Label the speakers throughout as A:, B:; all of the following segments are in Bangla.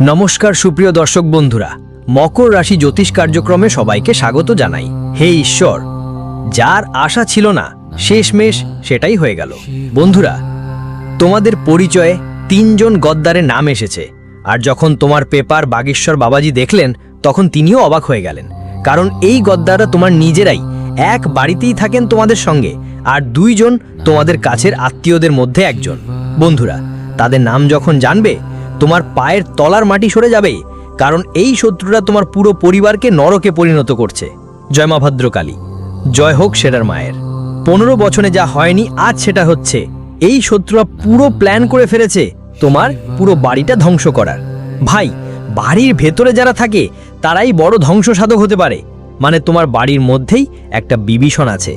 A: নমস্কার সুপ্রিয় দর্শক বন্ধুরা, মকর রাশি জ্যোতিষ কার্যক্রমে সবাইকে স্বাগত জানাই। হে ঈশ্বর, যার আশা ছিল না, শেষমেশ সেটাই হয়ে গেল। বন্ধুরা, তোমাদের পরিচয়ে তিনজন গদ্দারের নাম এসেছে, আর যখন তোমার পেপার বাগেশ্বর বাবাজি দেখলেন, তখন তিনিও অবাক হয়ে গেলেন। কারণ এই গদ্দাররা তোমার নিজেরাই, এক বাড়িতেই থাকেন তোমাদের সঙ্গে, আর দুইজন তোমাদের কাছের আত্মীয়দের মধ্যে একজন। বন্ধুরা, তাদের নাম যখন জানবে তোমার পায়ের তলার মাটি সরে যাবে, কারণ এই শত্রুরা তোমার পুরো পরিবারকে নরকে পরিণত করছে। জয় মা ভদ্রকালী। জয় হোক সেটার মায়ের। পনেরো বছরে যা হয়নি, আজ সেটা হচ্ছে। এই শত্রুরা পুরো প্ল্যান করে ফেলেছে, তোমার পুরো বাড়িটা ধ্বংস করার। ভাই, বাড়ির ভেতরে যারা থাকে, তারাই বড় ধ্বংস সাধক হতে পারে। মানে তোমার বাড়ির মধ্যেই একটা বিভীষণ আছে।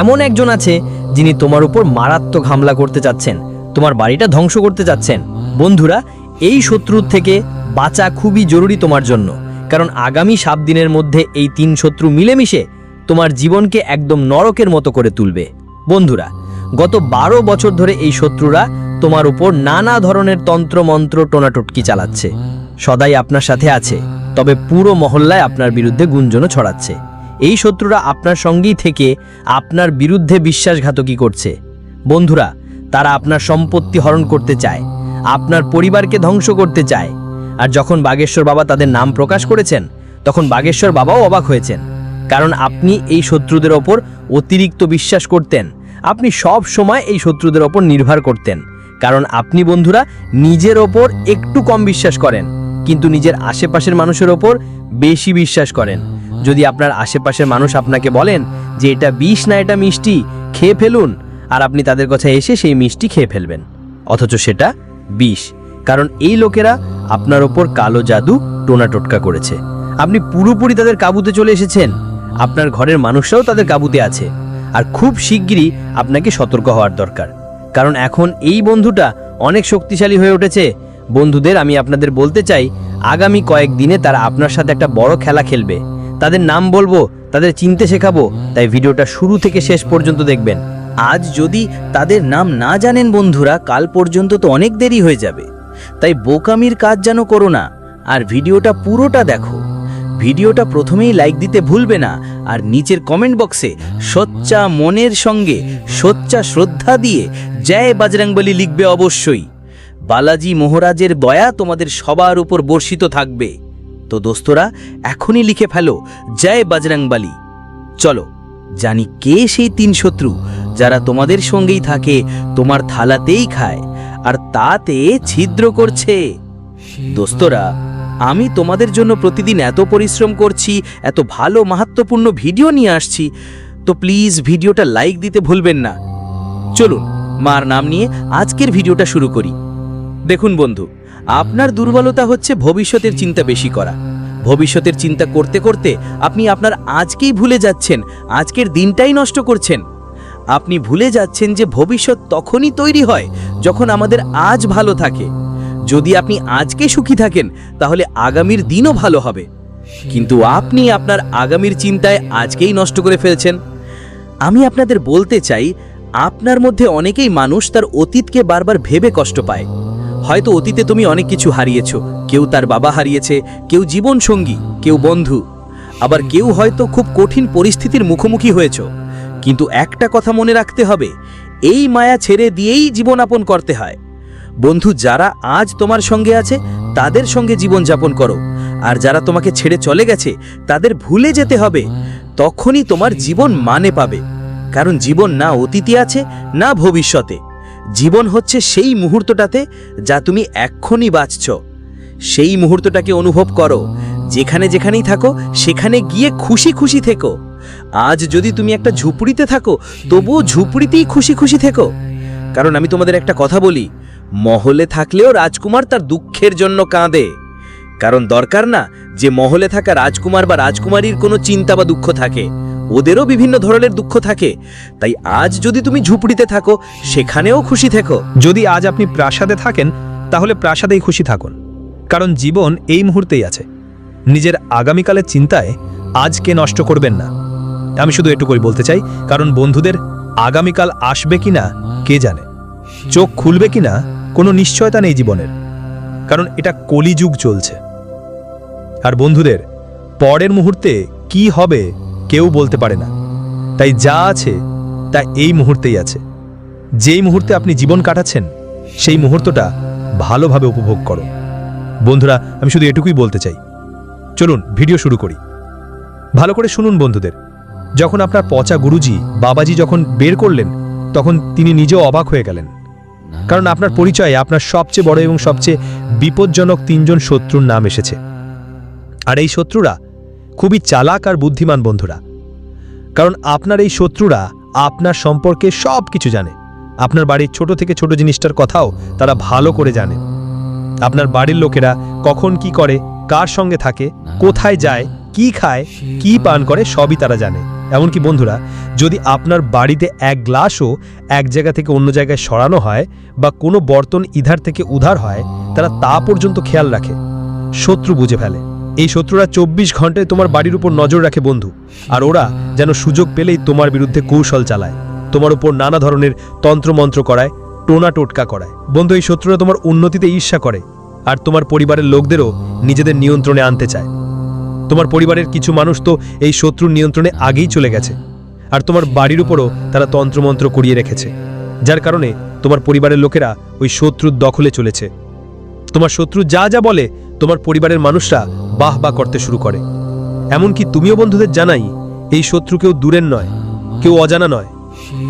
A: এমন একজন আছে, যিনি তোমার উপর মারাত্মক হামলা করতে চাচ্ছেন, তোমার বাড়িটা ধ্বংস করতে চাচ্ছেন। বন্ধুরা এই শত্রুর থেকে বাঁচা খুবই জরুরি তোমার জন্য। কারণ আগামী সাত দিনের মধ্যে এই তিন শত্রু মিলেমিশে তোমার জীবনকে একদম নরকের মতো করে তুলবে। বন্ধুরা, গত বারো বছর ধরে এই শত্রুরা তোমার উপর নানা ধরনের তন্ত্রমন্ত্র টোনাটুটকি চালাচ্ছে। সদাই আপনার সাথে আছে, তবে পুরো মহল্লায় আপনার বিরুদ্ধে গুঞ্জনও ছড়াচ্ছে। এই শত্রুরা আপনার সঙ্গেই থেকে আপনার বিরুদ্ধে বিশ্বাসঘাতকী করছে। বন্ধুরা, তারা আপনার সম্পত্তি হরণ করতে চায়। আপনার পরিবারকে ধ্বংস করতে চায়। আর যখন বাগেশ্বর বাবা তাদের নাম প্রকাশ করেছেন, তখন বাগেশ্বর বাবাও অবাক হয়েছেন। কারণ আপনি এই শত্রুদের ওপর অতিরিক্ত বিশ্বাস করতেন। আপনি সব সময় এই শত্রুদের ওপর নির্ভর করতেন। কারণ আপনি বন্ধুরা নিজের ওপর একটু কম বিশ্বাস করেন, কিন্তু নিজের আশেপাশের মানুষের ওপর বেশি বিশ্বাস করেন। যদি আপনার আশেপাশের মানুষ আপনাকে বলেন যে এটা বিষ না এটা মিষ্টি, খেয়ে ফেলুন, আর আপনি তাদের কথা এসে সেই মিষ্টি খেয়ে ফেলবেন। অথচ সেটা বিষ, কারণ এই লোকেরা আপনার ওপর কালো জাদু টোনা টোটকা করেছে। আপনি পুরোপুরি তাদের কাবুতে চলে এসেছেন। আপনার ঘরের মানুষরাও তাদের কাবুতে আছে। আর খুব শিগগিরই আপনাকে সতর্ক হওয়ার দরকার। কারণ এখন এই বন্ধুটা অনেক শক্তিশালী হয়ে উঠেছে। বন্ধুদের আমি আপনাদের বলতে চাই, আগামী কয়েকদিনে তারা আপনার সাথে একটা বড় খেলা খেলবে। তাদের নাম বলব, তাদের চিনতে শেখাবো, তাই ভিডিওটা শুরু থেকে শেষ পর্যন্ত দেখবেন।
B: আজ যদি তাদের নাম না জানেন বন্ধুরা, কাল পর্যন্ত তো অনেক দেরি হয়ে যাবে। তাই বোকামির কাজ যেন করো না, আর ভিডিওটা পুরোটা দেখো। ভিডিওটা প্রথমেই লাইক দিতে ভুলবে না, আর নিচের কমেন্ট বক্সে সচ্চা মনের সঙ্গে সচ্চা শ্রদ্ধা দিয়ে জয় বজরংবলী লিখবে অবশ্যই। বালাজি মহারাজের দয়া তোমাদের সবার উপর বর্ষিত থাকবে। তো দোস্তরা, এখনই লিখে ফেলো, জয় বজরংবলী চলো, জানি কে সেই তিন শত্রু যারা তোমাদের সঙ্গেই থাকে, তোমার থালাতেই খায়, আর তাতে ছিদ্র করছে। দোস্তরা, আমি তোমাদের জন্য প্রতিদিন এত পরিশ্রম করছি, এত ভালো মাহাত্মপূর্ণ ভিডিও নিয়ে আসছি, তো প্লিজ ভিডিওটা লাইক দিতে ভুলবেন না। চলুন, মার নাম নিয়ে আজকের ভিডিওটা শুরু করি। দেখুন বন্ধু, আপনার দুর্বলতা হচ্ছে ভবিষ্যতের চিন্তা বেশি করা। ভবিষ্যতের চিন্তা করতে করতে আপনি আপনার আজকেই ভুলে যাচ্ছেন, আজকের দিনটাই নষ্ট করছেন। আপনি ভুলে যাচ্ছেন যে ভবিষ্যৎ তখনই তৈরি হয় যখন আমাদের আজ ভালো থাকে। যদি আপনি আজকে সুখী থাকেন, তাহলে আগামীর দিনও ভালো হবে। কিন্তু আপনি আপনার আগামীর চিন্তায় আজকেই নষ্ট করে ফেলছেন। আমি আপনাদের বলতে চাই, আপনার মধ্যে অনেকেই মানুষ তার অতীতকে বারবার ভেবে কষ্ট পায়। হয়তো অতীতে তুমি অনেক কিছু হারিয়েছো। কেউ তার বাবা হারিয়েছে, কেউ জীবন সঙ্গী কেউ বন্ধু। আবার কেউ হয়তো খুব কঠিন পরিস্থিতির মুখোমুখি হয়েছ। কিন্তু একটা কথা মনে রাখতে হবে, এই মায়া ছেড়ে দিয়েই জীবনযাপন করতে হয়। বন্ধু, যারা আজ তোমার সঙ্গে আছে, তাদের সঙ্গে জীবন যাপন করো। আর যারা তোমাকে ছেড়ে চলে গেছে, তাদের ভুলে যেতে হবে। তখনই তোমার জীবন মানে পাবে। কারণ জীবন না অতীতে আছে, না ভবিষ্যতে। জীবন হচ্ছে সেই মুহূর্তটাতে যা তুমি এক্ষুনি বাঁচছ। সেই মুহূর্তটাকে অনুভব করো। যেখানে যেখানেই থাকো, সেখানে গিয়ে খুশি খুশি থেকো। আজ যদি তুমি একটা ঝুপড়িতে থাকো, তবুও ঝুপড়িতেই খুশি খুশি থেকো। কারণ আমি তোমাদের একটা কথা বলি, মহলে থাকলেও রাজকুমার তার দুঃখের জন্য কাঁদে। কারণ দরকার না যে মহলে থাকা রাজকুমার বা রাজকুমারীর কোনো চিন্তা বা দুঃখ থাকে। ওদেরও বিভিন্ন ধরনের দুঃখ থাকে। তাই আজ যদি তুমি ঝুপড়িতে থাকো, সেখানেও খুশি থেকো।
C: যদি আজ আপনি প্রাসাদে থাকেন, তাহলে প্রাসাদেই খুশি থাকুন। কারণ জীবন এই মুহূর্তেই আছে। নিজের আগামীকালের চিন্তায় আজকে নষ্ট করবেন না। আমি শুধু এটুকুই বলতে চাই, কারণ বন্ধুদের আগামীকাল আসবে কিনা, কে জানে? চোখ খুলবে কিনা, কোনো নিশ্চয়তা নেই জীবনের। কারণ এটা কলিযুগ চলছে। আর বন্ধুদের, পরের মুহূর্তে কি হবে কেউ বলতে পারে না। তাই যা আছে, তা এই মুহূর্তেই আছে। যেই মুহূর্তে আপনি জীবন কাটাচ্ছেন, সেই মুহূর্তটা ভালোভাবে উপভোগ করো। বন্ধুরা, আমি শুধু এটুকুই বলতে চাই। চলুন, ভিডিও শুরু করি। ভালো করে শুনুন বন্ধুদের। যখন আপনার পচা গুরুজি বাবাজি যখন বের করলেন, তখন তিনি নিজেও অবাক হয়ে গেলেন। কারণ আপনার পরিচয়ে আপনার সবচেয়ে বড় এবং সবচেয়ে বিপজ্জনক তিনজন শত্রুর নাম এসেছে। আর এই শত্রুরা খুবই চালাক আর বুদ্ধিমান বন্ধুরা। কারণ আপনার এই শত্রুরা আপনার সম্পর্কে সব কিছু জানে। আপনার বাড়ির ছোট থেকে ছোট জিনিসটার কথাও তারা ভালো করে জানে। আপনার বাড়ির লোকেরা কখন কি করে, কার সঙ্গে থাকে, কোথায় যায়, কি খায়, কি পান করে, সবই তারা জানে। এমনকি বন্ধুরা, যদি আপনার বাড়িতে এক গ্লাসও এক জায়গা থেকে অন্য জায়গায় সরানো হয় বা কোনো বর্তন ইধার থেকে উধার হয়, তারা তা পর্যন্ত খেয়াল রাখে। শত্রু বুঝে ফেলে। এই শত্রুরা চব্বিশ ঘন্টায় তোমার বাড়ির উপর নজর রাখে বন্ধু, আর ওরা যেন সুযোগ পেলেই তোমার বিরুদ্ধে কৌশল চালায়, তোমার উপর নানা ধরনের তন্ত্রমন্ত্র করায় টোনা টোটকা করায়। বন্ধু, এই শত্রুরা তোমার উন্নতিতে ঈর্ষা করে, আর তোমার পরিবারের লোকদেরও নিজেদের নিয়ন্ত্রণে আনতে চায়। তোমার পরিবারের কিছু মানুষ তো এই শত্রুর নিয়ন্ত্রণে আগেই চলে গেছে। আর তোমার বাড়ির উপরও তারা তন্ত্রমন্ত্র করিয়ে রেখেছে। যার কারণে তোমার পরিবারের লোকেরা ওই শত্রুর দখলে চলেছে। তোমার শত্রু যা যা বলে, তোমার পরিবারের মানুষরা বাহ বা করতে শুরু করে। এমনকি তুমিও বন্ধুদের জানাই, এই শত্রু কেউ দূরের নয়, কেউ অজানা নয়।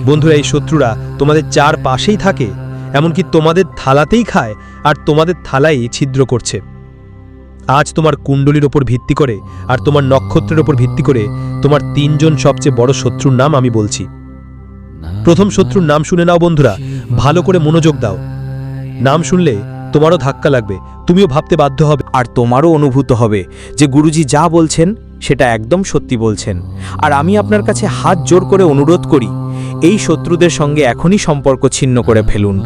C: বন্ধুরা, এই শত্রুরা তোমাদের চার পাশেই থাকে, এমনকি তোমাদের থালাতেই খায়, আর তোমাদের থালাই ছিদ্র করছে। আজ তোমার কুণ্ডলীর ওপর ভিত্তি করে আর তোমার নক্ষত্রের ওপর ভিত্তি করে তোমার তিনজন সবচেয়ে বড় শত্রুর নাম আমি বলছি। প্রথম শত্রুর নাম শুনে নাও বন্ধুরা, ভালো করে মনোযোগ দাও। নাম শুনলে তোমারও ধাক্কা লাগবে, তুমিও ভাবতে বাধ্য হবে।
B: আর তোমারও অনুভূত হবে যে গুরুজি যা বলছেন সেটা একদম সত্যি বলছেন। আর আমি আপনার কাছে হাত জোর করে অনুরোধ করি, এই শত্রুদের সঙ্গে এখনই সম্পর্ক ছিন্ন করে ফেলুন।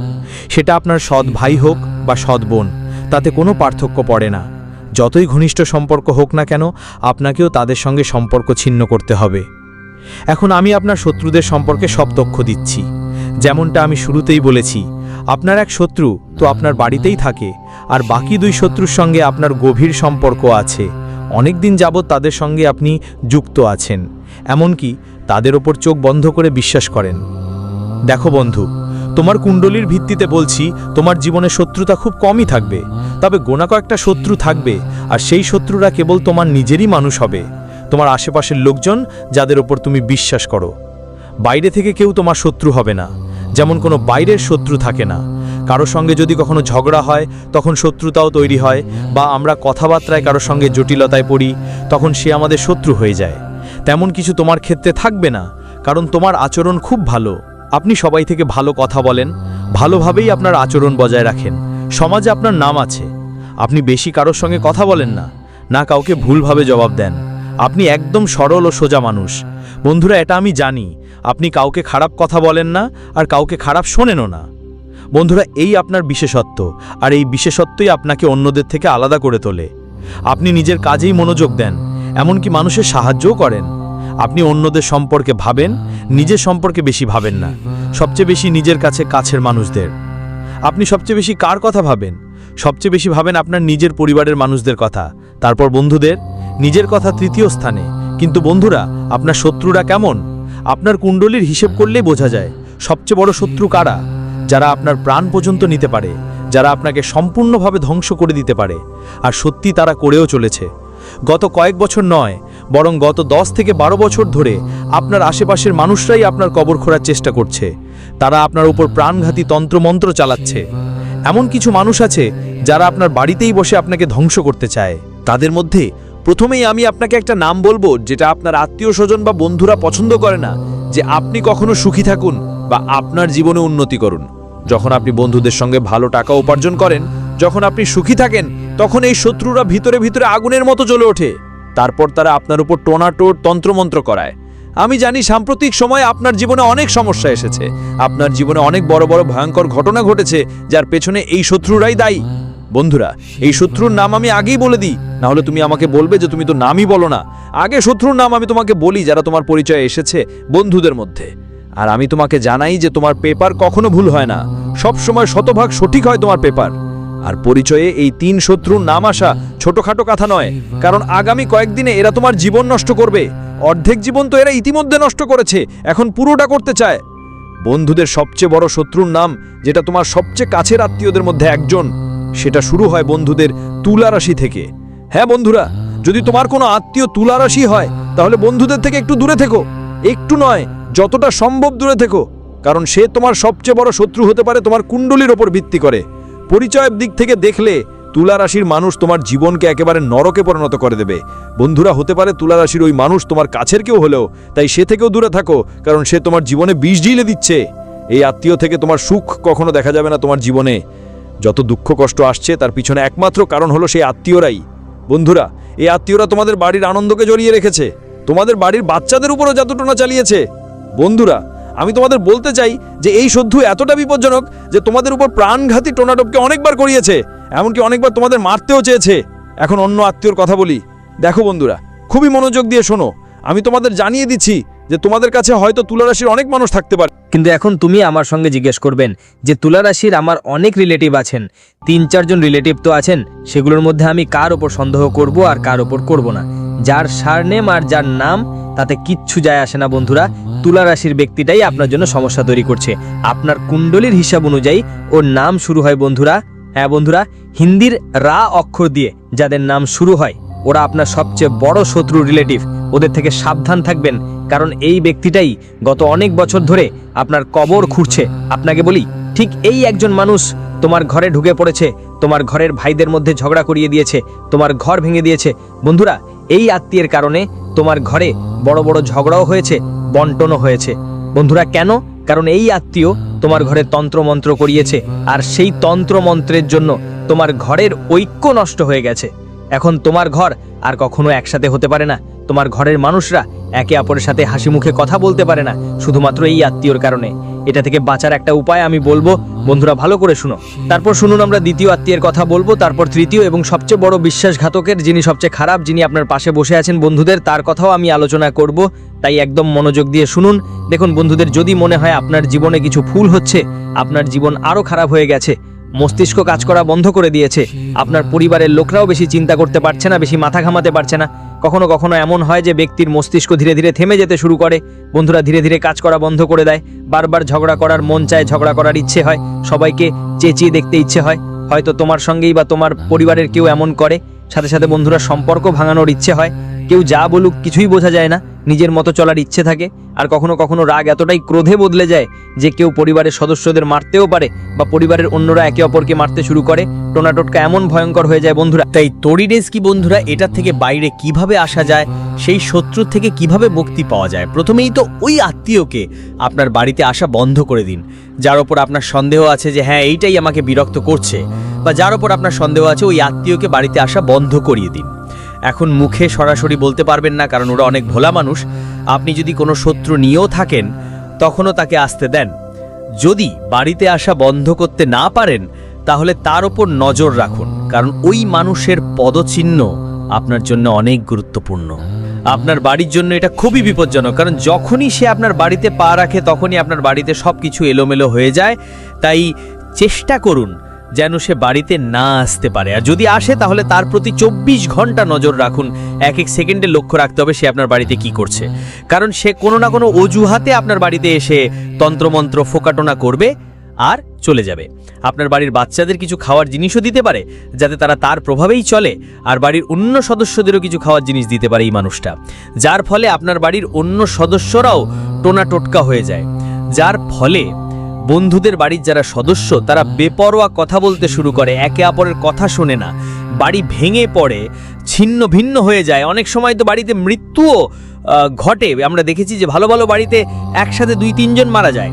B: সেটা আপনার সৎ ভাই হোক বা সৎ বোন, তাতে কোনো পার্থক্য পড়ে না। যতই ঘনিষ্ঠ সম্পর্ক হোক না কেন, আপনাকেও তাদের সঙ্গে সম্পর্ক ছিন্ন করতে হবে। এখন আমি আপনার শত্রুদের সম্পর্কে সব তথ্য দিচ্ছি। যেমনটা আমি শুরুতেই বলেছি, আপনার এক শত্রু তো আপনার বাড়িতেই থাকে, আর বাকি দুই শত্রুর সঙ্গে আপনার গভীর সম্পর্ক আছে। অনেক দিন যাবৎ তাদের সঙ্গে আপনি যুক্ত আছেন, এমনকি তাদের ওপর চোখ বন্ধ করে বিশ্বাস করেন। দেখো বন্ধু তোমার কুণ্ডলীর ভিত্তিতে বলছি, তোমার জীবনে শত্রুতা খুব কমই থাকবে। তবে গোনা কয়েকটা শত্রু থাকবে, আর সেই শত্রুরা কেবল তোমার নিজেরই মানুষ হবে। তোমার আশেপাশের লোকজন, যাদের ওপর তুমি বিশ্বাস করো। বাইরে থেকে কেউ তোমার শত্রু হবে না। যেমন কোনো বাইরের শত্রু থাকে না। কারও সঙ্গে যদি কখনো ঝগড়া হয়, তখন শত্রুতাও তৈরি হয়, বা আমরা কথাবার্তায় কারও সঙ্গে জটিলতায় পড়ি, তখন সে আমাদের শত্রু হয়ে যায়। তেমন কিছু তোমার ক্ষেত্রে থাকবে না, কারণ তোমার আচরণ খুব ভালো। আপনি সবাই থেকে ভালো কথা বলেন, ভালোভাবেই আপনার আচরণ বজায় রাখেন। সমাজে আপনার নাম আছে। আপনি বেশি কারোর সঙ্গে কথা বলেন না না কাউকে ভুলভাবে জবাব দেন। আপনি একদম সরল ও সোজা মানুষ। বন্ধুরা, এটা আমি জানি। আপনি কাউকে খারাপ কথা বলেন না আর কাউকে খারাপ শোনেনও না। বন্ধুরা, এই আপনার বিশেষত্ব, আর এই বিশেষত্বই আপনাকে অন্যদের থেকে আলাদা করে তোলে। আপনি নিজের কাজেই মনোযোগ দেন, এমনকি মানুষের সাহায্যও করেন। আপনি অন্যদের সম্পর্কে ভাবেন, নিজের সম্পর্কে বেশি ভাবেন না। সবচেয়ে বেশি নিজের কাছে কাছের মানুষদের। আপনি সবচেয়ে বেশি কার কথা ভাবেন? সবচেয়ে বেশি ভাবেন আপনার নিজের পরিবারের মানুষদের কথা। তারপর বন্ধুদের, নিজের কথা তৃতীয় স্থানে। কিন্তু বন্ধুরা, আপনার শত্রুরা কেমন? আপনার কুণ্ডলীর হিসেব করলেই বোঝা যায়, সবচেয়ে বড় শত্রু কারা? যারা আপনার প্রাণ পর্যন্ত নিতে পারে, যারা আপনাকে সম্পূর্ণভাবে ধ্বংস করে দিতে পারে। আর সত্যি তারা করেও চলেছে। গত কয়েক বছর নয় বরং গত দশ থেকে বারো বছর ধরে আপনার আশেপাশের মানুষরাই আপনার কবর খোঁড়ার চেষ্টা করছে। তারা আপনার উপর প্রাণঘাতী তন্ত্রমন্ত্র চালাচ্ছে। এমন কিছু মানুষ আছে যারা আপনার বাড়িতেই বসে আপনাকে ধ্বংস করতে চায়। তাদের মধ্যে প্রথমেই আমি আপনাকে একটা নাম বলব যেটা আপনার আত্মীয় স্বজন বা বন্ধুরা পছন্দ করে না, যে আপনি কখনো সুখী থাকুন বা আপনার জীবনে উন্নতি করুন। যখন আপনি বন্ধুদের সঙ্গে ভালো টাকা উপার্জন করেন, যখন আপনি সুখী থাকেন, তখন এই শত্রুরা ভিতরে ভিতরে আগুনের মতো জ্বলে ওঠে। তারপর তারা আপনার উপর টোনাটোর তন্ত্রমন্ত্র করায়। আমি জানি সাম্প্রতিক সময়ে আপনার জীবনে অনেক সমস্যা এসেছে। আপনার জীবনে অনেক বড় বড় ভয়ঙ্কর ঘটনা ঘটেছে, যার পেছনে এই শত্রুরাই দায়ী। বন্ধুরা, এই শত্রুর নাম আমি আগেই বলে দিই। না হলে তুমি আমাকে বলবে যে তুমি তো নামই বলো না। আগে শত্রুর নাম আমি তোমাকে বলি যারা তোমার পরিচয় এসেছে বন্ধুদের মধ্যে। আর আমি তোমাকে জানাই যে তোমার পেপার কখনো ভুল হয় না। সব সময় শতভাগ সঠিক হয় তোমার পেপার।
D: আর পরিচয়ে এই তিন শত্রুর নাম আসা ছোটখাটো কথা নয়, কারণ আগামী কয়েকদিনে এরা তোমার জীবন নষ্ট করবে। অর্ধেক জীবন তো এরা ইতিমধ্যে নষ্ট করেছে, এখন পুরোটা করতে চায়। বন্ধুদের সবচেয়ে বড় শত্রুর নাম, যেটা তোমার সবচেয়ে কাছের আত্মীয়দের মধ্যে একজন, সেটা শুরু হয় বন্ধুদের তুলা রাশি থেকে। হ্যাঁ বন্ধুরা, যদি তোমার কোনো আত্মীয় তুলা রাশি হয়, তাহলে বন্ধুদের থেকে একটু দূরে থেকো। একটু নয়, যতটা সম্ভব দূরে থেকো, কারণ সে তোমার সবচেয়ে বড় শত্রু হতে পারে তোমার কুণ্ডলির ওপর ভিত্তি করে। পরিচয়ের দিক থেকে দেখলে তুলা রাশির মানুষ তোমার জীবনকে একেবারে নরকে পরিণত করে দেবে। বন্ধুরা, হতে পারে তুলা রাশির ওই মানুষ তোমার কাছের কেউ হলেও, তাই সে থেকেও দূরে থাকো, কারণ সে তোমার জীবনে বিষ ঢিলে দিচ্ছে। এই আত্মীয় থেকে তোমার সুখ কখনো দেখা যাবে না তোমার জীবনে। যত দুঃখ কষ্ট আসছে, তার পিছনে একমাত্র কারণ হলো সেই আত্মীয়রাই। বন্ধুরা, এই আত্মীয়রা তোমাদের বাড়ির আনন্দকে জড়িয়ে রেখেছে। তোমাদের বাড়ির বাচ্চাদের উপরও জাদুটোনা চালিয়েছে। বন্ধুরা আমি তোমাদের বলতে চাই যে এই শত্রু এতটা বিপজ্জনক যে তোমাদের উপর প্রাণঘাতী টোনাটপকে অনেকবার করিয়েছে, এমনকি অনেকবার তোমাদের মারতেও চেয়েছে। এখন অন্য আত্মীয়র কথা বলি। দেখো বন্ধুরা, খুবই মনোযোগ দিয়ে শোনো। আমি তোমাদের জানিয়ে দিচ্ছি যে তোমাদের কাছে হয়তো তুলারাশির অনেক মানুষ থাকতে পারে।
A: কিন্তু এখন তুমি আমার সঙ্গে জিজ্ঞেস করবেন যে তুলা রাশির আমার অনেক রিলেটিভ আছেন, তিন চারজন রিলেটিভ তো আছেন, সেগুলোর মধ্যে আমি কার ওপর সন্দেহ করব আর কার ওপর করব না? যার সারনেম আর যার নাম, তাতে কিচ্ছু যায় আসে না বন্ধুরা। তুলা রাশির ব্যক্তিটাই আপনার জন্য সমস্যা তৈরি করছে। আপনার কুণ্ডলীর হিসাব অনুযায়ী ওর নাম শুরু হয় বন্ধুরা। হ্যাঁ বন্ধুরা, হিন্দির রা অক্ষর দিয়ে যাদের নাম শুরু হয়, ওরা আপনার সবচেয়ে বড় শত্রু রিলেটিভ ওদের থেকে সাবধান থাকবেন, কারণ এই ব্যক্তিটাই গত অনেক বছর ধরে আপনার কবর খুঁড়ছে। আপনাকে বলি, ঠিক এই একজন মানুষ তোমার ঘরে ঢুকে পড়েছে, তোমার ঘরের ভাইদের মধ্যে ঝগড়া করিয়ে দিয়েছে, তোমার ঘর ভেঙে দিয়েছে। বন্ধুরা এই আত্মীয়ের কারণে তোমার ঘরে বড় বড় ঝগড়াও হয়েছে, বন্টনও হয়েছে। বন্ধুরা, কেন? কারণ এই আত্মীয় তোমার ঘরে তন্ত্রমন্ত্র করিয়েছে, আর সেই তন্ত্রমন্ত্রের জন্য তোমার ঘরের ঐক্য নষ্ট হয়ে গেছে। এখন তোমার ঘর আর কখনো একসাথে হতে পারে না। তোমার ঘরের মানুষরা একে অপরের সাথে হাসি মুখে কথা বলতে পারে না, শুধুমাত্র এই আত্মীয়র কারণে। এটা থেকে বাঁচার একটা উপায় আমি বলব। বন্ধুরা, ভালো করে শুনো। তারপর শুনুন, আমরা দ্বিতীয় আত্মীয়ের কথা বলব, তারপর তৃতীয় এবং সবচেয়ে বড় বিশ্বাসঘাতকের, যিনি সবচেয়ে খারাপ, যিনি আপনার পাশে বসে আছেন বন্ধুদের, তার কথাও আমি আলোচনা করব। তাই একদম মনোযোগ দিয়ে শুনুন। দেখুন বন্ধুদের, যদি মনে হয় আপনার জীবনে কিছু ভুল হচ্ছে, আপনার জীবন আরও খারাপ হয়ে গেছে মস্তিষ্ক কাজ করা বন্ধ করে দিয়েছে। আপনার পরিবারের লোকরাও বেশি চিন্তা করতে পারছে না, বেশি মাথা ঘামাতে পারছে না। কখনো কখনো এমন হয় যে ব্যক্তির মস্তিষ্ক ধীরে ধীরে থেমে যেতে শুরু করে। বন্ধুরা ধীরে ধীরে কাজ করা বন্ধ করে দেয়। বারবার ঝগড়া করার মন চায়, ঝগড়া করার ইচ্ছে হয়। সবাইকে চেঁচিয়ে দেখতে ইচ্ছে হয়। হয়তো তোমার সঙ্গেই বা তোমার পরিবারের কেউ এমন করে। সাথে সাথে বন্ধুরা সম্পর্ক ভাঙানোর ইচ্ছে হয়। কেউ যা বলুক কিছুই বোঝা যায় না। নিজের মতো চলার ইচ্ছে থাকে, আর কখনো কখনো রাগ এতটাই ক্রোধে বদলে যায় যে কেউ পরিবারের সদস্যদের মারতেও পারে বা পরিবারের অন্যরা একে অপরকে মারতে শুরু করে। টোনাটোটকা এমন ভয়ঙ্কর হয়ে যায় বন্ধুরা।
B: তাই তরিনেস কি বন্ধুরা এটা থেকে বাইরে কীভাবে আসা যায়, সেই শত্রু থেকে কীভাবে মুক্তি পাওয়া যায়, প্রথমেই তো ওই আত্মীয়কে আপনার বাড়িতে আসা বন্ধ করে দিন। যার ওপর আপনার সন্দেহ আছে যে হ্যাঁ এইটাই আমাকে বিরক্ত করছে। বা যার ওপর আপনার সন্দেহ আছে, ওই আত্মীয়কে বাড়িতে আসা বন্ধ করিয়ে দিন। এখন মুখে সরাসরি বলতে পারবেন না, কারণ ওরা অনেক ভোলা মানুষ। আপনি যদি কোনো শত্রু নিয়েও থাকেন, তখনও তাকে আসতে দেন। যদি বাড়িতে আসা বন্ধ করতে না পারেন, তাহলে তার ওপর নজর রাখুন, কারণ ওই মানুষের পদচিহ্ন আপনার জন্য অনেক গুরুত্বপূর্ণ। আপনার বাড়ির জন্য এটা খুবই বিপজ্জনক, কারণ যখনই সে আপনার বাড়িতে পা রাখে, তখনই আপনার বাড়িতে সব কিছু এলোমেলো হয়ে যায়। তাই চেষ্টা করুন যেন সে বাড়িতে না আসতে পারে। আর যদি আসে, তাহলে তার প্রতি চব্বিশ ঘণ্টা নজর রাখুন। এক এক সেকেন্ডে লক্ষ্য রাখতে হবে সে আপনার বাড়িতে কি করছে। কারণ সে কোনো না কোনো অজুহাতে আপনার বাড়িতে এসে তন্ত্রমন্ত্র ফোকাটোনা করবে আর চলে যাবে। আপনার বাড়ির বাচ্চাদের কিছু খাওয়ার জিনিসও দিতে পারে, যাতে তারা তার প্রভাবেই চলে, আর বাড়ির অন্য সদস্যদেরও কিছু খাওয়ার জিনিস দিতে পারে এই মানুষটা। যার ফলে আপনার বাড়ির অন্য সদস্যরাও টোনা টোটকা হয়ে যায়। যার ফলে বন্ধুদের বাড়ির যারা সদস্য তারা বেপরোয়া কথা বলতে শুরু করে একে অপরের কথা শোনে না। বাড়ি ভেঙে পড়ে ছিন্ন ভিন্ন হয়ে যায়। অনেক সময় তো বাড়িতে মৃত্যুও ঘটে। আমরা দেখেছি যে ভালো ভালো বাড়িতে একসাথে দুই তিনজন মারা যায়।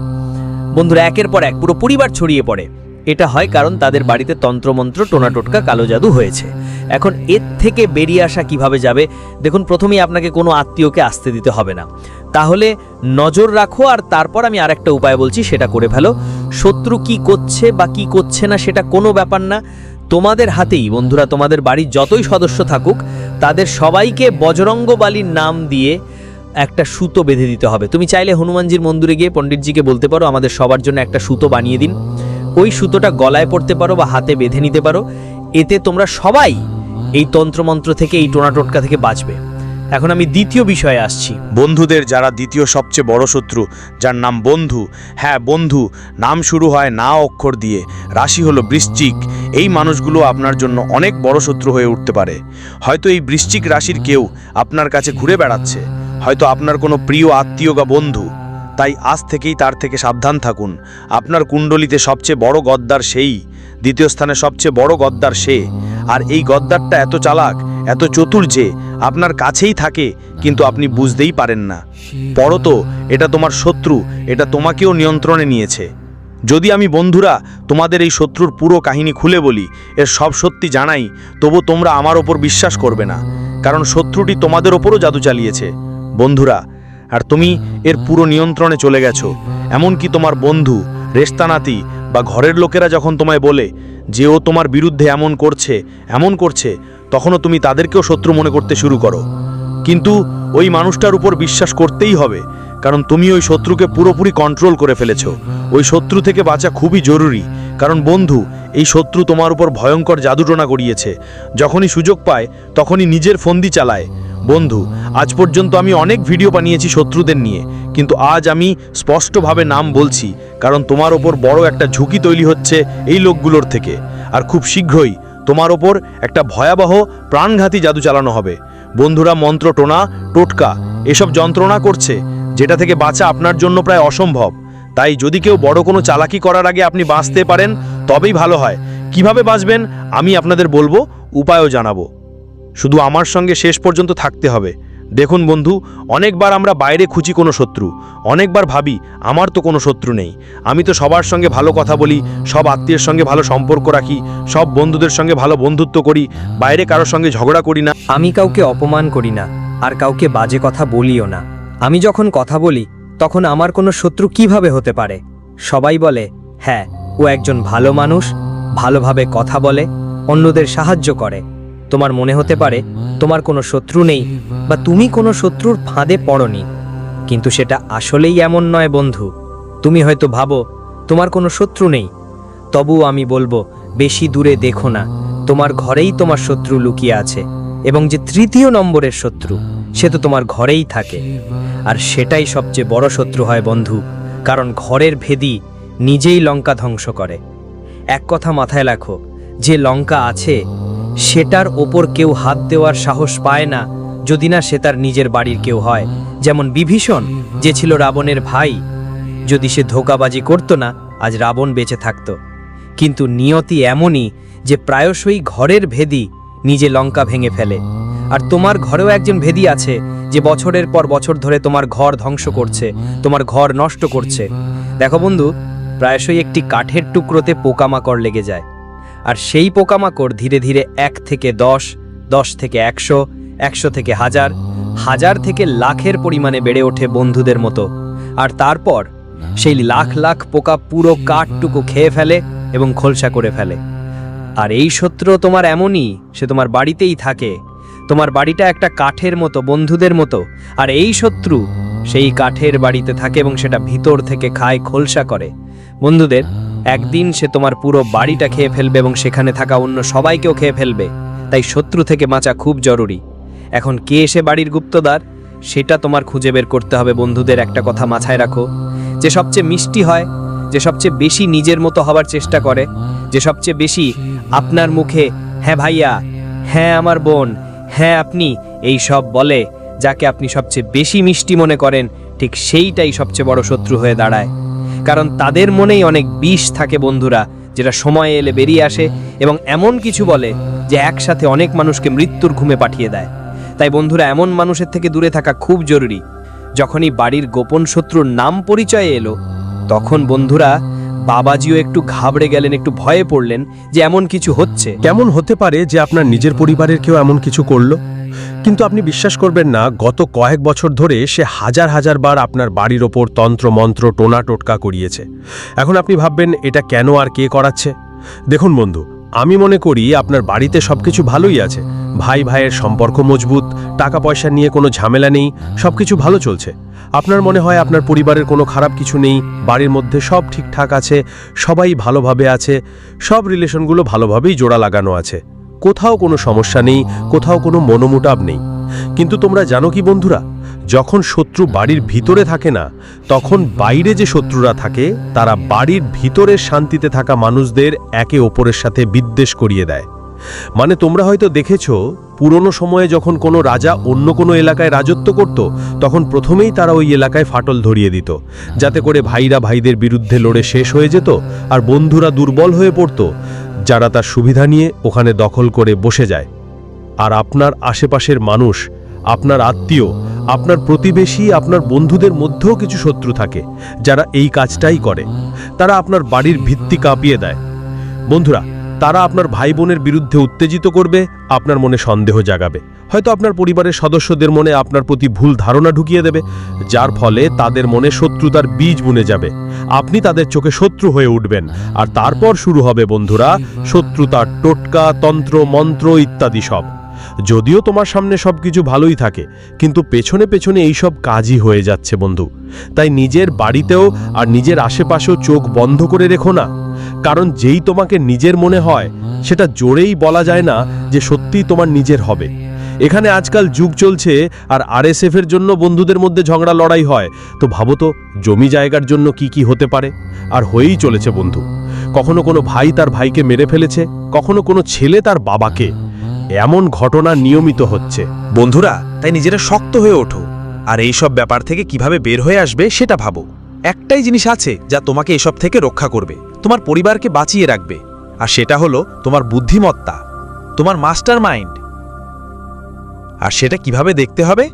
B: বন্ধুরা একের পর এক পুরো পরিবার ছড়িয়ে পড়ে। এটা হয় কারণ তাদের বাড়িতে তন্ত্রমন্ত্র টোনাটোটকা কালো জাদু হয়েছে। এখন এর থেকে বেরিয়ে আসা কীভাবে যাবে, দেখুন, প্রথমেই আপনাকে কোনো আত্মীয়কে আসতে দিতে হবে না। তাহলে নজর রাখো আর তারপর আমি আরেকটা উপায় বলছি, সেটা করে ফেলো। শত্রু কি করছে বা কি করছে না সেটা কোনো ব্যাপার না। তোমাদের হাতেই, বন্ধুরা, তোমাদের বাড়ির যতই সদস্য থাকুক, তাদের সবাইকে বজরঙ্গ বালির নাম দিয়ে একটা সুতো বেঁধে দিতে হবে। তুমি চাইলে হনুমানজির মন্দিরে গিয়ে পণ্ডিতজিকে বলতে পারো, আমাদের সবার জন্য একটা সুতো বানিয়ে দিন। ওই সুতোটা গলায় পড়তে পারো বা হাতে বেঁধে নিতে পারো। এতে তোমরা সবাই এই তন্ত্রমন্ত্র থেকে, এই টোনা টোটকা থেকে বাঁচবে। এখন আমি দ্বিতীয় বিষয়ে আসছি।
E: বন্ধুদের যারা দ্বিতীয় সবচেয়ে বড় শত্রু, যার নাম বন্ধু হ্যাঁ বন্ধু, নাম শুরু হয় না অক্ষর দিয়ে, রাশি হলো বৃশ্চিক। এই মানুষগুলো আপনার জন্য অনেক বড় শত্রু হয়ে উঠতে পারে। হয়তো এই বৃশ্চিক রাশির কেউ আপনার কাছে ঘুরে বেড়াচ্ছে। হয়তো আপনার কোনো প্রিয় আত্মীয় বা বন্ধু। তাই আজ থেকেই তার থেকে সাবধান থাকুন। আপনার কুণ্ডলিতে সবচেয়ে বড় গদ্দার সেই, দ্বিতীয় স্থানে সবচেয়ে বড় গদ্দার সে। আর এই গদ্দারটা এত চালাক, এত চতুর যে, আপনার কাছেই থাকে, কিন্তু আপনি বুঝতেই পারেন না। পরত এটা তোমার শত্রু, এটা তোমাকেও নিয়ন্ত্রণে নিয়েছে। যদি আমি বন্ধুরা তোমাদের এই শত্রুর পুরো কাহিনী খুলে বলি, এর সব সত্যি জানাই, তবু তোমরা আমার ওপর বিশ্বাস করবে না। কারণ শত্রুটি তোমাদের ওপরও জাদু চালিয়েছে। বন্ধুরা আর তুমি এর পুরো নিয়ন্ত্রণে চলে গেছো। এমনকি তোমার বন্ধু রেস্তানাতি বা ঘরের লোকেরা যখন তোমায় বলে যে ও তোমার বিরুদ্ধে এমন করছে এমন করছে, তখনও তুমি তাদেরকেও শত্রু মনে করতে শুরু করো। কিন্তু ওই মানুষটার উপর বিশ্বাস করতেই হবে, কারণ তুমি ওই শত্রুকে পুরোপুরি কন্ট্রোল করে ফেলেছো। ওই শত্রু থেকে বাঁচা খুবই জরুরি, কারণ বন্ধু, এই শত্রু তোমার উপর ভয়ঙ্কর জাদুটোনা গড়িয়েছে যখনই সুযোগ পায়, তখনই নিজের ফন্দি চালায়। বন্ধু, আজ পর্যন্ত আমি অনেক ভিডিও বানিয়েছি শত্রুদের নিয়ে, কিন্তু আজ আমি স্পষ্টভাবে নাম বলছি, কারণ তোমার ওপর বড় একটা ঝুঁকি তৈরি হচ্ছে এই লোকগুলোর থেকে। আর খুব শীঘ্রই তোমার ওপর একটা ভয়াবহ প্রাণঘাতী জাদু চালানো হবে। বন্ধুরা, মন্ত্র টোনা, টোটকা, এসব যন্ত্রণা করছে, যেটা থেকে বাঁচা আপনার জন্য প্রায় অসম্ভব। তাই যদি কেউ বড় কোনো চালাকি করার আগে আপনি বাঁচতে পারেন, তবেই ভালো হয়। কীভাবে বাঁচবেন, আমি আপনাদের বলব, উপায়ও জানাব। শুধু আমার সঙ্গে শেষ পর্যন্ত থাকতে হবে। দেখুন বন্ধু, অনেকবার আমরা বাইরে খুঁজি কোনো শত্রু, অনেকবার ভাবি, আমার তো কোনো শত্রু নেই। আমি তো সবার সঙ্গে ভালো কথা বলি, সব আত্মীয়ের সঙ্গে ভালো সম্পর্ক রাখি, সব বন্ধুদের সঙ্গে ভালো বন্ধুত্ব করি, বাইরে কারোর সঙ্গে ঝগড়া করি না।
B: আমি কাউকে অপমান করি না, আর কাউকে বাজে কথা বলিও না। আমি যখন কথা বলি, তখন আমার কোনো শত্রু কীভাবে হতে পারে? সবাই বলে হ্যাঁ ও একজন ভালো মানুষ, ভালোভাবে কথা বলে, অন্যদের সাহায্য করে। তোমার মনে হতে পারে তোমার কোনো শত্রু নেই বা তুমি কোনো শত্রুর ফাঁদে পড়নি। কিন্তু সেটা আসলেই এমন নয় বন্ধু। তুমি হয়তো ভাবো, তোমার কোনো শত্রু নেই। তবুও আমি বলব, বেশি দূরে দেখো না। তোমার ঘরেই তোমার শত্রু লুকিয়ে আছে এবং যে তৃতীয় নম্বরের শত্রু, সে তো তোমার ঘরেই থাকে। আর সেটাই সবচেয়ে বড় শত্রু হয় বন্ধু, কারণ ঘরের ভেদি নিজেই লঙ্কা ধ্বংস করে। এক কথা মাথায় রাখো, যে লঙ্কা আছে সেটার ওপর কেউ হাত দেওয়ার সাহস পায় না, যদি না সে তার নিজের বাড়ির কেউ হয়। যেমন বিভীষণ, যে ছিল রাবণের ভাই। যদি সে ধোকাবাজি করত না, আজ রাবণ বেঁচে থাকত। কিন্তু নিয়তি এমনই যে প্রায়শই ঘরের ভেদি নিজে লঙ্কা ভেঙে ফেলে। আর তোমার ঘরেও একজন ভেদি আছে, যে বছরের পর বছর ধরে তোমার ঘর ধ্বংস করছে, তোমার ঘর নষ্ট করছে। দেখো বন্ধু, প্রায়শই একটি কাঠের টুকরোতে পোকামাকড় লেগে যায়। আর সেই পোকামাকড় ধীরে ধীরে এক থেকে দশ দশ থেকে একশো একশো থেকে হাজার হাজার থেকে লাখের পরিমাণে বেড়ে ওঠে বন্ধুদের মতো। আর তারপর সেই লাখ লাখ পোকা পুরো কাঠটুকু খেয়ে ফেলে এবং খোলসা করে ফেলে। আর এই শত্রু তোমার এমনই, সে তোমার বাড়িতেই থাকে। তোমার বাড়িটা একটা কাঠের মতো, বন্ধুদের মতো। আর এই শত্রু সেই কাঠের বাড়িতে থাকে এবং সেটা ভিতর থেকে খায়, খোলসা করে। বন্ধুদের একদিন সে তোমার পুরো বাড়িটা খেয়ে ফেলবে এবং সেখানে থাকা অন্য সবাইকেও খেয়ে ফেলবে। তাই শত্রু থেকে বাঁচা খুব জরুরি। এখন কে এসে বাড়ির গুপ্তদার? সেটা তোমার খুঁজে বের করতে হবে, বন্ধুদের একটা কথা মাথায় রাখো। যে সবচেয়ে মিষ্টি হয়, যে সবচেয়ে বেশি নিজের মতো হবার চেষ্টা করে, যে সবচেয়ে বেশি আপনার মুখে হ্যাঁ ভাইয়া হ্যাঁ আমার বোন হ্যাঁ আপনি এই সব বলে, যাকে আপনি সবচেয়ে বেশি মিষ্টি মনে করেন, ঠিক সেইটাই সবচেয়ে বড় শত্রু হয়ে দাঁড়ায়। কারণ তাদের মনেই অনেক বিষ থাকে বন্ধুরা, যেটা সময় এলে বেরিয়ে আসে এবং এমন কিছু বলে যে একসাথে অনেক মানুষকে মৃত্যুর ঘুমে পাঠিয়ে দেয়। তাই বন্ধুরা, এমন মানুষের থেকে দূরে থাকা খুব জরুরি। যখনই বাড়ির গোপন শত্রুর নাম পরিচয়ে এলো, তখন বন্ধুরা বাবাজিও একটু ঘাবড়ে গেলেন, একটু ভয়ে পড়লেন যে এমন কিছু হচ্ছে।
F: কেমন হতে পারে যে আপনার নিজের পরিবারের কেউ এমন কিছু করল? কিন্তু আপনি বিশ্বাস করবেন না, গত কয়েক বছর ধরে সে হাজার হাজার বার আপনার বাড়ির ওপর তন্ত্র মন্ত্র টোনা টোটকা করিয়েছে। এখন আপনি ভাববেন, এটা কেন আর কে করাচ্ছে? দেখুন বন্ধু, আমি মনে করি আপনার বাড়িতে সবকিছু ভালোই আছে। ভাই ভাইয়ের সম্পর্ক মজবুত টাকা পয়সা নিয়ে কোনো ঝামেলা নেই, সবকিছু ভালো চলছে। আপনার মনে হয় আপনার পরিবারের কোনো খারাপ কিছু নেই, বাড়ির মধ্যে সব ঠিকঠাক আছে, সবাই ভালোভাবে আছে, সব রিলেশনগুলো ভালোভাবেই জোড়া লাগানো আছে। কোথাও কোনো সমস্যা নেই, কোথাও কোনো মনোমুটাব নেই। কিন্তু তোমরা জানো কি বন্ধুরা, যখন শত্রু বাড়ির ভিতরে থাকে না, তখন বাইরে যে শত্রুরা থাকে, তারা বাড়ির ভিতরের শান্তিতে থাকা মানুষদের একে অপরের সাথে বিদ্বেষ করিয়ে দেয়। মানে তোমরা হয়তো দেখেছ, পুরনো সময়ে যখন কোনো রাজা অন্য কোনো এলাকায় রাজত্ব করত, তখন প্রথমেই তারা ওই এলাকায় ফাটল ধরিয়ে দিত, যাতে করে ভাইরা ভাইদের বিরুদ্ধে লড়ে শেষ হয়ে যেত, আর বন্ধুরা দুর্বল হয়ে পড়ত। যারা তার সুবিধা নিয়ে ওখানে দখল করে বসে যায়। আর আপনার আশেপাশের মানুষ, আপনার আত্মীয়, আপনার প্রতিবেশী, আপনার বন্ধুদের মধ্যেও কিছু শত্রু থাকে, যারা এই কাজটাই করে। তারা আপনার বাড়ির ভিত্তি কাঁপিয়ে দেয়। বন্ধুরা, তারা আপনার ভাই বোনের বিরুদ্ধে উত্তেজিত করবে, আপনার মনে সন্দেহ জাগাবে। হয়তো আপনার পরিবারের সদস্যদের মনে আপনার প্রতি ভুল ধারণা ঢুকিয়ে দেবে, যার ফলে তাদের মনে শত্রুতার বীজ বুনে যাবে। আপনি তাদের চোখে শত্রু হয়ে উঠবেন। আর তারপর শুরু হবে, বন্ধুরা, শত্রুতার টোটকা, তন্ত্র, মন্ত্র ইত্যাদি সব। যদিও তোমার সামনে সবকিছু ভালোই থাকে, কিন্তু পেছনে পেছনে এই সব কাজই হয়ে যাচ্ছে, বন্ধু। তাই নিজের বাড়িতেও আর নিজের আশেপাশেও চোখ বন্ধ করে রেখো না। কারণ যেই তোমাকে নিজের মনে হয়, সেটা জোরেই বলা যায় না যে সত্যিই তোমার নিজের হবে। এখানে আজকাল যুগ চলছে আর আরএসএফ এর জন্য বন্ধুদের মধ্যে ঝগড়া লড়াই হয়। তো ভাবো তো, জমি জায়গার জন্য কি কি হতে পারে? আর হয়েই চলেছে বন্ধু। কখনো কোনো ভাই তার ভাইকে মেরে ফেলেছে, কখনো কোনো ছেলে তার বাবাকে। এমন ঘটনা নিয়মিত হচ্ছে।
B: বন্ধুরা, তাই নিজেরা শক্ত হয়ে ওঠো। আর এই সব ব্যাপার থেকে কীভাবে বের হয়ে আসবে সেটা ভাবো। একটাই জিনিস আছে যা তোমাকে এসব থেকে রক্ষা করবে। তোমার পরিবারকে বাঁচিয়ে রাখবে। আর সেটা হলো তোমার বুদ্ধিমত্তা। তোমার মাস্টার মাইন্ড আর সেটা কীভাবে দেখতে হবে?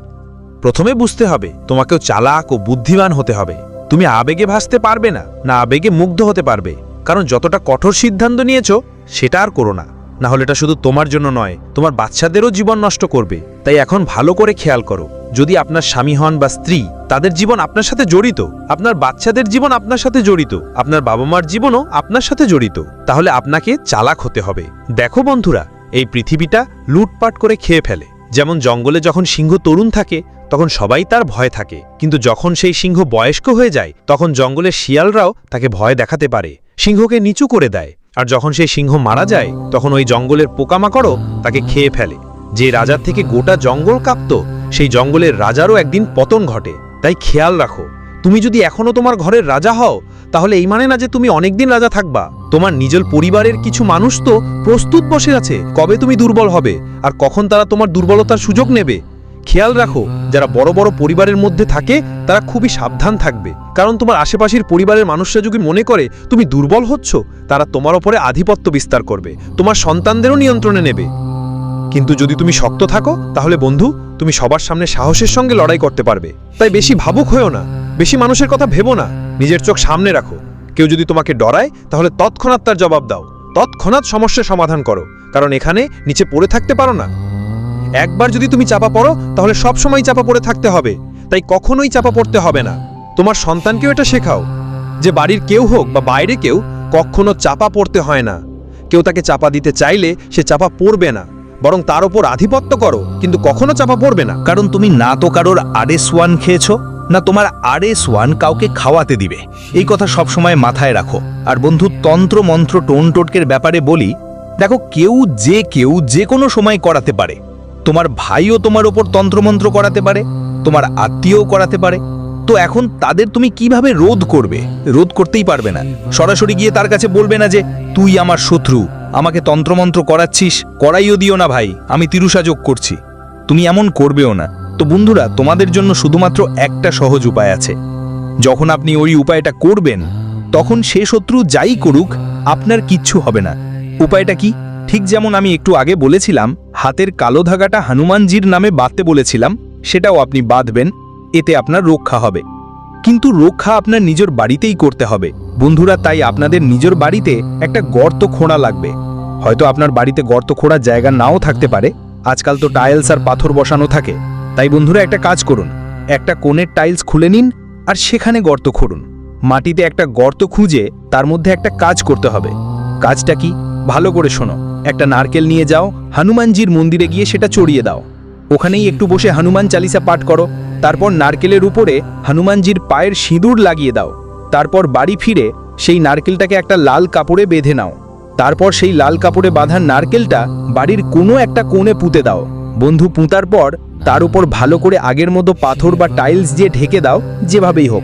B: প্রথমে বুঝতে হবে, তোমাকেও চালাক ও বুদ্ধিমান হতে হবে। তুমি আবেগে ভাসতে পারবে না না আবেগে মুগ্ধ হতে পারবে। কারণ যতটা কঠোর সিদ্ধান্ত নিয়েছো, সেটা আর করো না। না হলে এটা শুধু তোমার জন্য নয়, তোমার বাচ্চাদেরও জীবন নষ্ট করবে। তাই এখন ভালো করে খেয়াল করো, যদি আপনার স্বামী হন বা স্ত্রী, তাদের জীবন আপনার সাথে জড়িত, আপনার বাচ্চাদের জীবন আপনার সাথে জড়িত, আপনার বাবা মার জীবনও আপনার সাথে জড়িত, তাহলে আপনাকে চালাক হতে হবে। দেখো বন্ধুরা, এই পৃথিবীটা লুটপাট করে খেয়ে ফেলে। যেমন জঙ্গলে যখন সিংহ তরুণ থাকে, তখন সবাই তার ভয় থাকে। কিন্তু যখন সেই সিংহ বয়স্ক হয়ে যায়, তখন জঙ্গলের শিয়ালরাও তাকে ভয় দেখাতে পারে। সিংহকে নিচু করে দেয়। আর যখন সেই সিংহ মারা যায়, তখন ওই জঙ্গলের পোকামাকড়ও তাকে খেয়ে ফেলে। যে রাজার থেকে গোটা জঙ্গল কাঁপত, সেই জঙ্গলের রাজারও একদিন পতন ঘটে। তাই খেয়াল রাখো, তুমি যদি এখনও তোমার ঘরের রাজা হও তাহলে এই মানে না যে তুমি অনেকদিন রাজা থাকবা। তোমার নিজের পরিবারের কিছু মানুষ তো প্রস্তুত বসে আছে, কবে তুমি দুর্বল হবে, আর কখন তারা তোমার দুর্বলতার সুযোগ নেবে। খেয়াল রাখো, যারা বড় বড় পরিবারের মধ্যে থাকে, তারা খুবই সাবধান থাকবে। কারণ তোমার আশেপাশের পরিবারের মানুষরা যদি মনে করে, তুমি দুর্বল হচ্ছ, তারা তোমার ওপরে আধিপত্য বিস্তার করবে। তোমার সন্তানদেরও নিয়ন্ত্রণে নেবে। কিন্তু যদি তুমি শক্ত থাকো, তাহলে বন্ধু, তুমি সবার সামনে সাহসের সঙ্গে লড়াই করতে পারবে। তাই বেশি ভাবুক হয়েও না। বেশি মানুষের কথা ভেবো না। নিজের চোখ সামনে রাখো। কেউ যদি তোমাকে ডরায়, তাহলে তৎক্ষণাৎ তার জবাব দাও। তৎক্ষণাৎ সমস্যার সমাধান করো। কারণ এখানে নিচে পড়ে থাকতে পারো না। একবার যদি তুমি চাপা পড়ো, তাহলে সব সময় চাপা পড়ে থাকতে হবে। তাই কখনোই চাপা পড়তে হবে না। তোমার সন্তানকেও এটা শেখাও যে বাড়ির কেউ হোক বা বাইরে কেউ কখনো চাপা পড়তে হয় না। কেউ তাকে চাপা দিতে চাইলে সে চাপা পড়বে না। বরং তার ওপর আধিপত্য করো, কিন্তু কখনো চাপা পড়বে না।
G: কারণ তুমি না তো কারোর আরএস ওয়ান খেয়েছো, না তোমার আরএস ওয়ান কাউকে খাওয়াতে দিবে। এই কথা সবসময় মাথায় রাখো। আর বন্ধু, তন্ত্র, মন্ত্র, টোন টোটকের ব্যাপারে বলি, দেখো কেউ যে কেউ যে কোনো সময় করাতে পারে। তোমার ভাইও তোমার ওপর তন্ত্রমন্ত্র করাতে পারে, তোমার আত্মীয়ও করাতে পারে। তো এখন তাদের তুমি কীভাবে রোধ করবে? রোধ করতেই পারবে না। সরাসরি গিয়ে তার কাছে বলবে না যে, তুই আমার শত্রু। আমাকে তন্ত্রমন্ত্র করাচ্ছিস, করাইও দিও না ভাই, আমি তিরুষা যোগ করছি। তুমি এমন করবেও না। তো বন্ধুরা, তোমাদের জন্য শুধুমাত্র একটা সহজ উপায় আছে। যখন আপনি ওই উপায়টা করবেন, তখন সে শত্রু যাই করুক, আপনার কিচ্ছু হবে না। উপায়টা কি? ঠিক যেমন আমি একটু আগে বলেছিলাম, হাতের কালো ধাগাটা হনুমানজির নামে বাঁধতে বলেছিলাম, সেটাও আপনি বাঁধবেন, এতে আপনার রক্ষা হবে। কিন্তু রক্ষা আপনার নিজের বাড়িতেই করতে হবে। বন্ধুরা, তাই আপনাদের নিজের বাড়িতে একটা গর্ত খোঁড়া লাগবে। হয়তো আপনার বাড়িতে গর্ত খোঁড়ার জায়গা নাও থাকতে পারে। আজকাল তো টাইলস আর পাথর বসানো থাকে। তাই বন্ধুরা, একটা কাজ করুন। একটা কোণের টাইলস খুলে নিন আর সেখানে গর্ত খুঁড়ুন। মাটিতে একটা গর্ত খুঁজে তার মধ্যে একটা কাজ করতে হবে। কাজটা কি?
B: ভালো করে শোনো। একটা নারকেল নিয়ে যাও, হনুমানজির মন্দিরে গিয়ে সেটা চড়িয়ে দাও। ওখানেই একটু বসে হনুমান চালিসা পাঠ করো। তারপর নারকেলের উপরে হনুমানজির পায়ের সিঁদুর লাগিয়ে দাও। তারপর বাড়ি ফিরে সেই নারকেলটাকে একটা লাল কাপড়ে বেঁধে নাও। তারপর সেই লাল কাপড়ে বাঁধা নারকেলটা বাড়ির কোনো একটা কোণে পুঁতে দাও। বন্ধু, পুঁতার পর তার উপর ভালো করে আগের মতো পাথর বা টাইলস দিয়ে ঢেকে দাও, যেভাবেই হোক।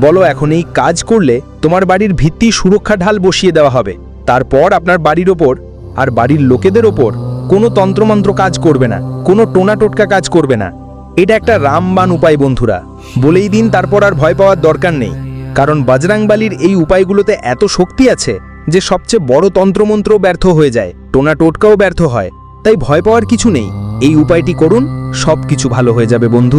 B: বলো, এখন এই কাজ করলে তোমার বাড়ির ভিত্তি সুরক্ষা ঢাল বসিয়ে দেওয়া হবে। তারপর আপনার বাড়ির ওপর আর বাড়ির লোকেদের ওপর কোনো তন্ত্রমন্ত্র কাজ করবে না, কোনো টোনা টোটকা কাজ করবে না। এটা একটা রামবান উপায়, বন্ধুরা। বলেই দিন তারপর আর ভয় পাওয়ার দরকার নেই। কারণ বজরাংবালির এই উপায়গুলোতে এত শক্তি আছে যে সবচেয়ে বড় তন্ত্রমন্ত্র ব্যর্থ হয়ে যায়। টোনা টোটকাও ব্যর্থ হয়। তাই ভয় পাওয়ার কিছু নেই। এই উপায়টি করুন সব কিছু ভালো হয়ে যাবে, বন্ধু।